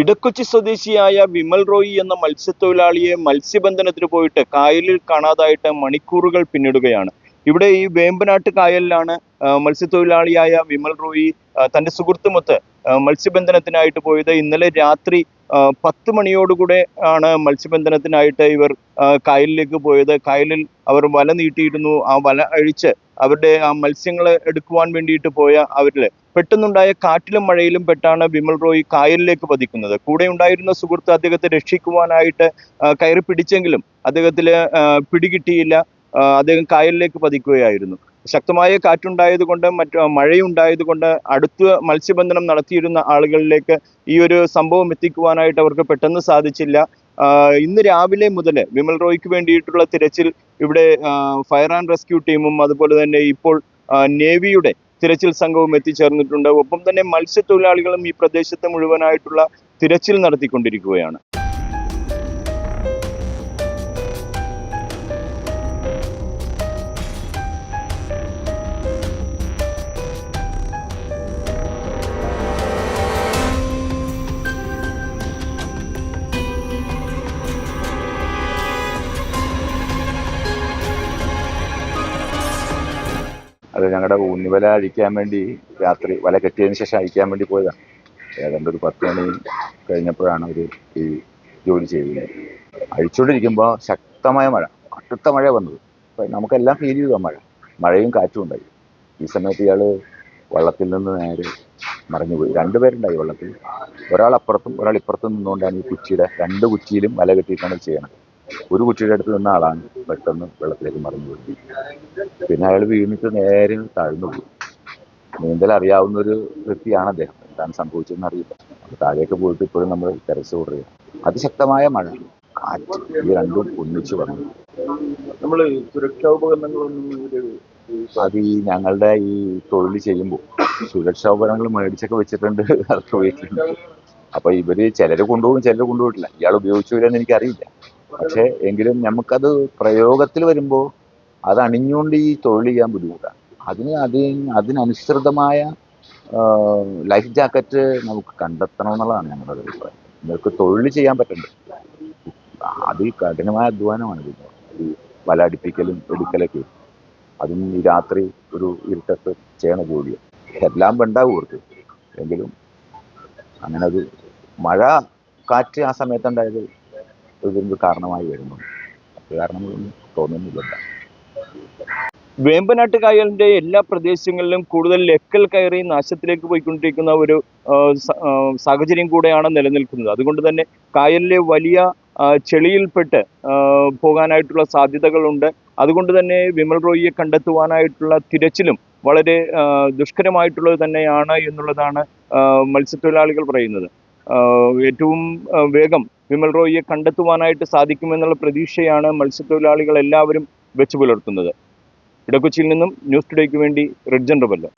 ഇടക്കൊച്ചി സ്വദേശിയായ വിമൽ റോയി എന്ന മത്സ്യത്തൊഴിലാളിയെ മത്സ്യബന്ധനത്തിന് പോയിട്ട് കായലിൽ കാണാതായിട്ട് മണിക്കൂറുകൾ പിന്നിടുകയാണ്. ഇവിടെ ഈ വേമ്പനാട്ട് കായലിലാണ് മത്സ്യത്തൊഴിലാളിയായ വിമൽ റോയി തന്റെ സുഹൃത്തുമൊത്ത് മത്സ്യബന്ധനത്തിനായിട്ട് പോയത്. ഇന്നലെ രാത്രി പത്ത് മണിയോടുകൂടെ ആണ് മത്സ്യബന്ധനത്തിനായിട്ട് ഇവർ കായലിലേക്ക് പോയത്. കായലിൽ അവർ വല നീട്ടിയിരുന്നു. ആ വല അഴിച്ച് അവരുടെ ആ മത്സ്യങ്ങളെ എടുക്കുവാൻ വേണ്ടിയിട്ട് പോയ അവരിൽ പെട്ടെന്നുണ്ടായ കാറ്റിലും മഴയിലും പെട്ടാണ് വിമൽ റോയ് കായലിലേക്ക് പതിക്കുന്നത്. കൂടെ ഉണ്ടായിരുന്ന സുഹൃത്ത് അദ്ദേഹത്തെ രക്ഷിക്കുവാനായിട്ട് കയറി പിടിച്ചെങ്കിലും അദ്ദേഹത്തിന് പിടികിട്ടിയില്ല. അദ്ദേഹം കായലിലേക്ക് പതിക്കുകയായിരുന്നു. ശക്തമായ കാറ്റുണ്ടായത് കൊണ്ട് മറ്റു മഴയുണ്ടായത് കൊണ്ട് അടുത്ത് മത്സ്യബന്ധനം നടത്തിയിരുന്ന ആളുകളിലേക്ക് ഈ ഒരു സംഭവം എത്തിക്കുവാനായിട്ട് അവർക്ക് പെട്ടെന്ന് സാധിച്ചില്ല. ഇന്ന് രാവിലെ മുതൽ വിമൽ റോയ്ക്ക് വേണ്ടിയിട്ടുള്ള തിരച്ചിൽ ഇവിടെ ഫയർ ആൻഡ് റെസ്ക്യൂ ടീമും അതുപോലെ തന്നെ ഇപ്പോൾ നേവിയുടെ തിരച്ചിൽ സംഘവും എത്തിച്ചേർന്നിട്ടുണ്ട്. ഒപ്പം തന്നെ മത്സ്യത്തൊഴിലാളികളും ഈ പ്രദേശത്ത് മുഴുവനായിട്ടുള്ള തിരച്ചിൽ നടത്തിക്കൊണ്ടിരിക്കുകയാണ്. അത് ഞങ്ങളുടെ ഊന്നിവല അഴിക്കാൻ വേണ്ടി രാത്രി വല കെട്ടിയതിന് ശേഷം അഴിക്കാൻ വേണ്ടി പോയതാണ് ഏതാണ്ട് ഒരു പത്ത് മണി കഴിഞ്ഞപ്പോഴാണ് അവർ ഈ ജോലി ചെയ്തത്. അഴിച്ചുകൊണ്ടിരിക്കുമ്പോൾ ശക്തമായ മഴ കടുത്ത മഴ വന്നത്. നമുക്കെല്ലാം ഫീൽ ചെയ്തു മഴ. മഴയും കാറ്റും ഉണ്ടായി. ഈ സമയത്ത് ഇയാൾ വള്ളത്തിൽ നിന്ന് നേരെ മറിഞ്ഞുപോയി. രണ്ടുപേരുണ്ടായി വള്ളത്തിൽ. ഒരാൾ അപ്പുറത്തും ഒരാൾ ഇപ്പുറത്തും നിന്നുകൊണ്ടാണ് ഈ കുച്ചിയുടെ രണ്ട് കുച്ചിയിലും വല കെട്ടിയിട്ടാണ് ചെയ്യണത്. ഒരു കുട്ടിയുടെ അടുത്ത് നിന്ന ആളാണ് പെട്ടെന്ന് വെള്ളത്തിലേക്ക് മറിഞ്ഞു പോയി പിന്നെ അയാൾ വീണിട്ട് നേരെ താഴ്ന്നു പോയി. നീന്തൽ അറിയാവുന്ന ഒരു വ്യക്തിയാണ് അദ്ദേഹം. എന്താണ് സംഭവിച്ചതെന്ന് അറിയില്ല. അപ്പൊ താഴേക്ക് പോയിട്ട് ഇപ്പോഴും നമ്മൾ തെരച്ചു തുടരുക അതിശക്തമായ മഴ. കാറ്റ് ഈ രണ്ടും ഒന്നിച്ചു വന്നു. നമ്മൾ സുരക്ഷാ ഉപകരണങ്ങളൊന്നും അത് ഈ ഞങ്ങളുടെ ഈ തൊഴിൽ ചെയ്യുമ്പോൾ സുരക്ഷാ ഉപകരണങ്ങൾ മേടിച്ചൊക്കെ വെച്ചിട്ടുണ്ട്. അതൊക്കെ വീട്ടിലുണ്ട്. അപ്പൊ ഇവർ ചിലര് കൊണ്ടുപോകും ചിലര് കൊണ്ടുപോയിട്ടില്ല. ഇയാൾ ഉപയോഗിച്ചു വരാന്ന് എനിക്കറിയില്ല. പക്ഷെ എങ്കിലും നമുക്കത് പ്രയോഗത്തിൽ വരുമ്പോൾ അത് അണിഞ്ഞുകൊണ്ട് ഈ തൊഴിൽ ചെയ്യാൻ ബുദ്ധിമുട്ടാണ് അതിന് അതിന് അതിനനുസൃതമായ ലൈഫ് ജാക്കറ്റ് നമുക്ക് കണ്ടെത്തണം എന്നുള്ളതാണ് ഞങ്ങളുടെ അഭിപ്രായം. നിങ്ങൾക്ക് തൊഴിൽ ചെയ്യാൻ പറ്റണ്ടേ? അത് കഠിനമായ അധ്വാനമാണ്. ഇതിന് ഈ വല അടിപ്പിക്കലും എടുക്കലൊക്കെ. അതും ഈ രാത്രി ഒരു ഇരുട്ടത്ത് ചെയ്യണ ജോലിയാണ് എല്ലാം ഉണ്ടാവും അവർക്ക് എങ്കിലും അങ്ങനെ അത് മഴ കാറ്റ് ആ സമയത്തുണ്ടായത് ഇതിന് കാരണമായി വരുന്നു. കാരണങ്ങളൊന്നും തോന്നുന്നില്ല. വേമ്പനാട്ട് കായലിന്റെ എല്ലാ പ്രദേശങ്ങളിലും കൂടുതൽ എക്കൽ കയറി നാശത്തിലേക്ക് പോയിക്കൊണ്ടിരിക്കുന്ന ഒരു സാഹചര്യം കൂടെയാണ് നിലനിൽക്കുന്നത്. അതുകൊണ്ട് തന്നെ കായലിലെ വലിയ ചെളിയിൽപ്പെട്ട് പോകാനായിട്ടുള്ള സാധ്യതകളുണ്ട്. അതുകൊണ്ട് തന്നെ വിമൽ റോയിയെ കണ്ടെത്തുവാനായിട്ടുള്ള തിരച്ചിലും വളരെ ദുഷ്കരമായിട്ടുള്ളത് തന്നെയാണ് എന്നുള്ളതാണ് മത്സ്യത്തൊഴിലാളികൾ പറയുന്നത്. ഏറ്റവും വേഗം വിമൽ റോയിയെ കണ്ടെത്തുവാനായിട്ട് സാധിക്കുമെന്നുള്ള പ്രതീക്ഷയാണ് മത്സ്യത്തൊഴിലാളികൾ എല്ലാവരും വെച്ചു പുലർത്തുന്നത്. ഇടക്കൊച്ചിയിൽ നിന്നും ന്യൂസ് ടുഡേക്ക് വേണ്ടി റിഡ്ജൻ റബല്ലോ